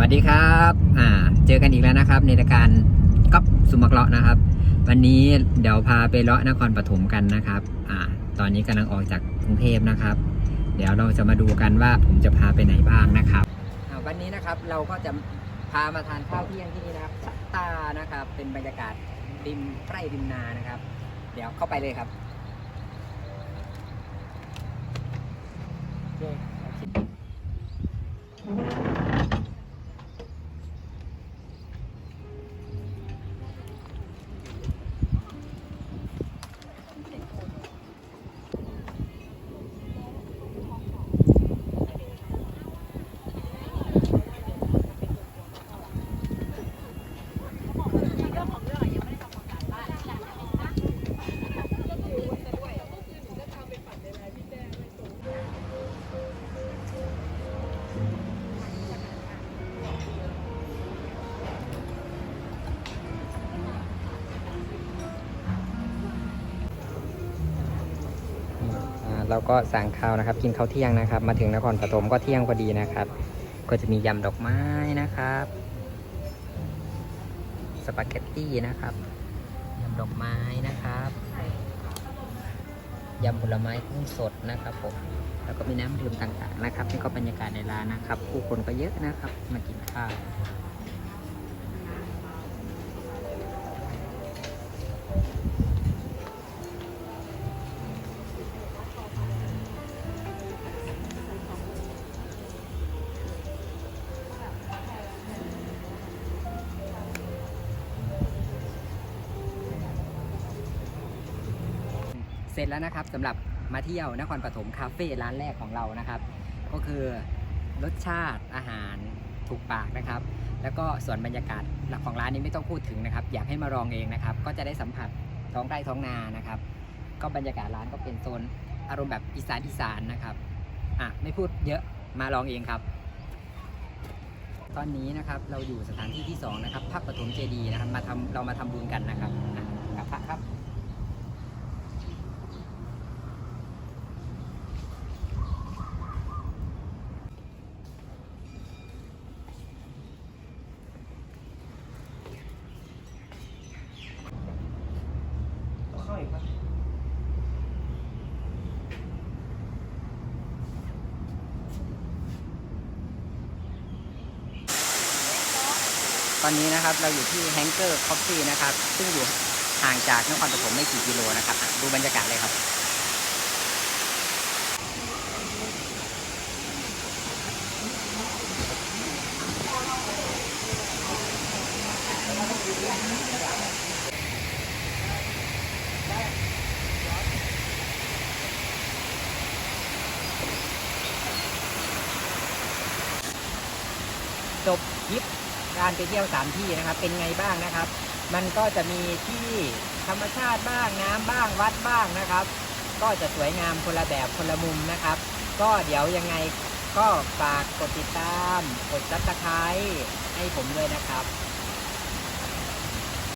วัสดีครับอ่าเจอกันอีกแล้วนะครับ ในรายการก๊อฟสุมักเลาะนะครับ วันนี้เดี๋ยวพาไปเลาะนครปฐมกันนะครับอ่าตอนนี้กำลังออกจากกรุงเทพนะครับ เดี๋ยวเราจะมาดูกันว่าผมจะพาไปไหนบ้างนะครับวันนี้นะครับเราก็จะพามาทานข้าวเที่ยงที่นี่นะครับชัตตานะครับ เป็นบรรยากาศริมไร่ริมนานะครับ เดี๋ยวเข้าไปเลยครับ เราก็สั่งข้าวนะครับ กินข้าวเที่ยงนะครับ มาถึงนครปฐมก็เที่ยงพอดีนะครับ ก็จะมียำดอกไม้นะครับ สปาเกตตี้นะครับยำดอกไม้นะครับยำผลไม้กุ้งสดนะครับผมแล้วก็มีน้ำดื่มต่างๆนะครับนี่ก็บรรยากาศในร้านนะครับ ผู้คนก็เยอะนะครับ มากินข้าว เสร็จแล้วนะครับสำหรับมาเที่ยวนครปฐมคาเฟ่ร้านแรกของเรานะครับ ก็คือรสชาติอาหารถูกปากนะครับ แล้วก็ส่วนบรรยากาศหลักของร้านนี้ไม่ต้องพูดถึงนะครับ อยากให้มาลองเองนะครับ ก็จะได้สัมผัสท้องไร่ท้องนานะครับ ก็บรรยากาศร้านก็เป็นโซนอารมณ์แบบอีสานอีสานนะครับอะไม่พูดเยอะมาลองเองครับ ตอนนี้นะครับเราอยู่สถานที่ที่สองนะครับพักปฐมเจดีย์นะครับมาทำเรามาทำบุญกันนะครับอะกับพระครับ เข้าอีกครับ ตอนนี้นะครับเราอยู่ที่แฮงเกอร์คอฟฟี่นะครับ ซึ่งอยู่ห่างจากนครปฐมไม่กี่กิโลนะครับ ดูบรรยากาศเลยครับจบคลิป การไปเที่ยวสามที่นะครับ เป็นไงบ้างนะครับ มันก็จะมีที่ธรรมชาติบ้างน้ำบ้างวัดบ้างนะครับ ก็จะสวยงามคนละแบบคนละมุมนะครับ ก็เดี๋ยวยังไงก็ฝากกดติดตาม กดซับสไครต์ให้ผมด้วยนะครับ